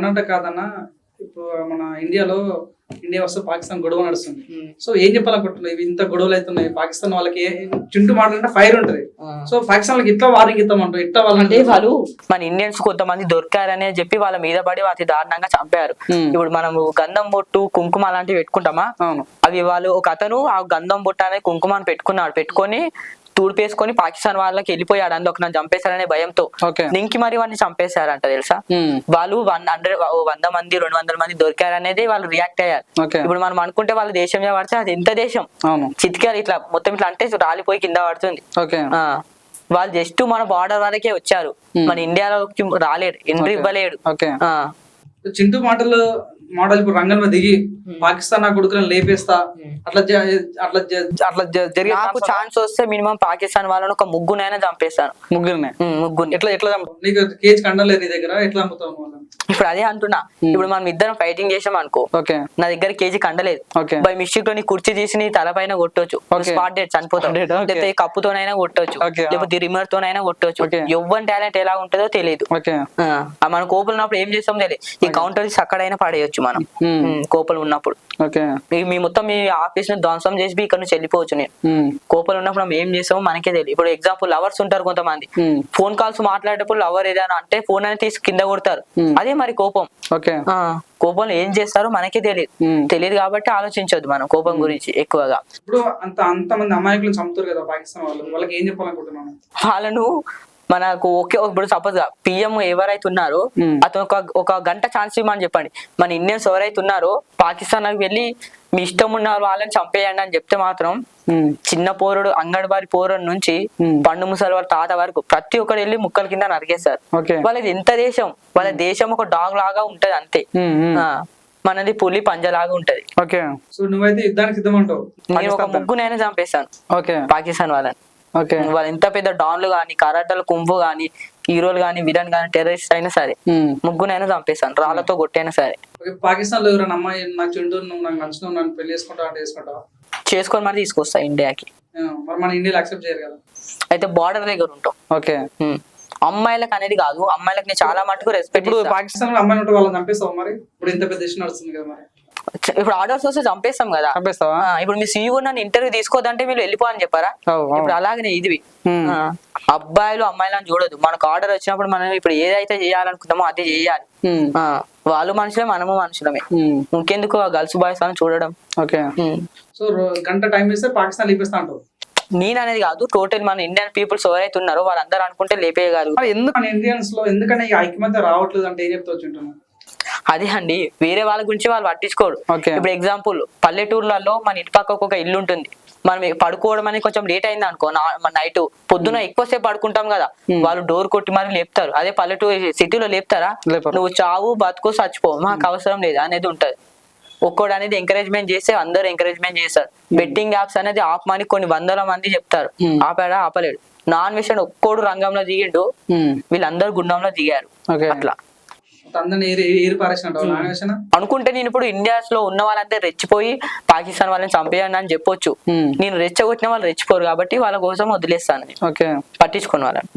అవునంటే కాదన్న ఇప్పుడు మన ఇండియాలో ఇండియా వస్తే పాకిస్తాన్ గొడవ నడుస్తుంది. సో ఏం చెప్పాలనుకుంటున్నాయి ఇవి ఇంత గొడవలు అవుతున్నాయి. పాకిస్తాన్ వాళ్ళకి చింటూ మాట్లాడితే ఫైర్ ఉంటది. సో పాకిస్తాన్ వాళ్ళకి ఇట్లా వార్నింగ్ ఇస్తామంటారు. ఇట్లా వాళ్ళంటే వాళ్ళు మన ఇండియన్స్ కొంతమంది దొరికారని చెప్పి వాళ్ళ మీద పడి అతి దారుణంగా చంపారు. ఇప్పుడు మనం గంధం బొట్టు కుంకుమ అలాంటివి పెట్టుకుంటామా? అవి వాళ్ళు ఒక అతను ఆ గంధం బొట్టు అనేది కుంకుమని పెట్టుకున్నాడు. పెట్టుకొని తూడిపేసుకొని పాకిస్తాన్ వాళ్ళకి వెళ్ళిపోయాడు అందులో నన్ను చంపేశారనే భయంతో. ఓకే. దింకి మరి వాడిని చంపేశారంట తెలుసా? వాళ్ళు వన్ హండ్రెడ్ వంద మంది రెండు వందల మంది దొరికారనేది వాళ్ళు రియాక్ట్ అయ్యారు. ఓకే. ఇప్పుడు మనం అనుకుంటే వాళ్ళ దేశం పడితే అది ఎంత దేశం? చితికారు ఇట్లా మొత్తం ఇట్లా అంటే రాలిపోయి కింద పడుతుంది. ఓకే. ఆ. వాళ్ళు జస్ట్ మన బార్డర్ వరకే వచ్చారు. మన ఇండియాలోకి రాలేడు ఎంట్రీ. ఇవ్వలేడు. చింటూ మాటలు మోడల్ ఇప్పుడు రంగంలో దిగి పాకిస్తాన్ నా కొడుకులను లేపేస్తా అట్లా జ- అట్లా అట్లా జ- జరిగే నాకు ఛాన్స్ వస్తే మినిమం పాకిస్తాన్ వాళ్ళని ఒక ముగ్గునైనా చంపేస్తాను. ముగ్గురినే? ఉమ్, ముగ్గురిని. ఎట్లా ఎట్లా నీకు కేజీ కండం లేదు నీ దగ్గర ఎట్లా అమ్ముతావు ఇప్పుడు అదే అంటున్నా. ఇప్పుడు మనం ఇద్దరం ఫైటింగ్ చేసాం అనుకో. ఓకే. నా దగ్గర కేజీ కండలేదు బై మిస్టేక్లో నీ కుర్చీ తీసి నీ తల పైన కొట్టొచ్చు. Spot date okay. లేకపోతే కప్పుతోనైనా కొట్టొచ్చు. లేకపోతే రిమర్ తోనైనా కొట్టొచ్చు. ఎవ్వని టాలెంట్ ఎలా ఉంటుందో తెలియదు మన కోపలు ఉన్నప్పుడు ఏం చేస్తాం తెలియదు ఈ కౌంటర్ అక్కడైనా పడేయచ్చు. మనం. Hmm. ఉమ్, కోపలు ఉన్నప్పుడు. ఓకే. మీ- మొత్తం మీ ఆఫీస్ని ధ్వంసం చేసి ఇక్కడ నుంచి వెళ్ళిపోవచ్చు నేను. కోపలు ఉన్నప్పుడు మనం ఏం చేస్తామో మనకే తెలియదు. ఇప్పుడు ఎగ్జాంపుల్ లవర్స్ ఉంటారు కొంతమంది. ఫోన్ కాల్స్ మాట్లాడేటప్పుడు లవర్ ఏదైనా అంటే ఫోన్ అనేది తీసి కింద కొడతారు. అదే మరి కోపం. ఓకే. కోపంలో ఏం చేస్తారో మనకే తెలియదు. తెలియదు కాబట్టి ఆలోచించొద్దు మనం కోపం గురించి ఎక్కువగా. ఇప్పుడు అంత అంత మంది అమాయకులను చంపుతారు కదా పాకిస్తాన్ వాళ్ళు. వాళ్ళకి ఏం చెప్పాలనుకుంటున్నాను వాళ్ళను మనకు ఓకే ఇప్పుడు సపోజ్ పిఎం ఎవరైతే ఉన్నారో. అతను ఒక ఒక గంట ఛాన్స్ ఇవ్వమని చెప్పండి. మన ఇండియన్స్ ఎవరైతే ఉన్నారో పాకిస్తాన్ వెళ్ళి మీ ఇష్టం ఉన్న వాళ్ళని చంపేయండి అని చెప్తే మాత్రం చిన్న పోరుడు అంగన్వాడి పోరుడు నుంచి. పండు ముసలి వారి తాత వరకు ప్రతి ఒక్కరు వెళ్ళి ముక్కల కింద నరికేస్తారు. ఓకే. వాళ్ళది ఎంత దేశం? వాళ్ళ దేశం ఒక డాగ్ లాగా ఉంటది అంతే. మనది పులి పంజలాగా ఉంటది. ఓకే. సో నువ్వైతే యుద్ధానికి సిద్ధమంటావు? నేను ఒక పాకిస్తాన్ ముగ్గునైనా చంపేస్తాను. ఓకే. పాకిస్తాన్ వాళ్ళని. వాళ్ళు ఎంత పెద్ద డాన్లు గాని కరాటలు కుంభు గాని హీరోలు గాని విలన్ గాని టెర్రరిస్ట్ అయినా సరే ముగ్గునైనా చంపేస్తాను రాళ్ళతో కొట్టైనా సరే. ఓకే పాకిస్తాన్లో ఎవరైనా అమ్మాయి నాకు చింటూ నువ్వు నాకు నచ్చిన నన్ను పెళ్ళి చేసుకుంటావు అంటే చేసుకుంటావా? చేసుకొని మరి తీసుకొస్తా ఇండియాకి. ఆ, మరి మన ఇండియాలో యాక్సెప్ట్ చేయరు కదా. అయితే బార్డర్ దగ్గర ఉంటాం. ఓకే. అమ్మాయిలకు అనేది కాదు అమ్మాయిలకు నేను చాలా మటుకు రెస్పెక్ట్ ఇప్పుడు పాకిస్తాన్లో అమ్మాయి ఉంటే వాళ్ళని చంపేస్తావు మరి? ఇప్పుడు ఇంత పెద్ద ఇష్యూ నడుస్తుంది కదా మరి. ఇప్పుడు ఆర్డర్స్ వస్తే చంపేస్తాం కదా. ఇప్పుడు మీ సీఈఓ నన్ను ఇంటర్వ్యూ తీసుకోదంటే మీరు వెళ్ళిపో అని చెప్పారా. ఇప్పుడు అలాగనే ఇది. అబ్బాయిలు అమ్మాయిలను చూడదు మనకు ఆర్డర్ వచ్చినప్పుడు మనం ఇప్పుడు ఏదైతే చేయాలనుకుంటామో అది చేయాలి. వాళ్ళు మనుషులే మనము మనుషులమే. ఇంకెందుకు ఆ గర్ల్స్ బాయ్స్ అని చూడడం? ఓకే. సో గంట టైం ఇస్తే పాకిస్తాన్ లేపేస్తా నేను అనేది కాదు టోటల్ మన ఇండియన్ పీపుల్స్ ఎవరైతే ఉన్నారో వాళ్ళందరూ అనుకుంటే లేపేయగలరు. ఎందుకు ఇండియన్స్లో ఎందుకని ఈ ఐక్యమత్య రావట్లేదు అంటే ఏం చెప్తా అదే అండి వేరే వాళ్ళ గురించి వాళ్ళు పట్టించుకోరు. ఇప్పుడు ఎగ్జాంపుల్ పల్లెటూర్లలో మన ఇంటి పక్కకు ఒక ఇల్లు ఉంటుంది. మనం పడుకోవడం అనేది కొంచెం లేట్ అయింది అనుకో నైట్ పొద్దున ఎక్కువసేపు పడుకుంటాం కదా. వాళ్ళు డోర్ కొట్టి మరి లేపుతారు. అదే పల్లెటూరు సిటీలో లేపుతారా. నువ్వు చావు బతుకు చచ్చిపో మాకు అవసరం లేదు అనేది ఉంటది. ఒక్కోడు అనేది ఎంకరేజ్మెంట్ చేస్తే అందరూ ఎంకరేజ్మెంట్ చేస్తారు. బెట్టింగ్ యాప్స్ అనేది ఆపమని కొన్ని వందల మంది చెప్తారు. ఆపాడా ఆపలేడు. నాన్ వెజ్ ఒక్కోడు రంగంలో దిగిండు వీళ్ళందరూ గుండంలో దిగారు. ఓకే. అట్లా. అనుకుంటే నేను ఇప్పుడు ఇండియాస్లో ఉన్న వాళ్ళంతా రెచ్చిపోయి పాకిస్తాన్ వాళ్ళని చంపేయండి అని చెప్పొచ్చు. నేను రెచ్చగొట్టిన వాళ్ళు రెచ్చిపోరు కాబట్టి వాళ్ళ కోసం వదిలేస్తాను పట్టించుకున్న వాళ్ళని.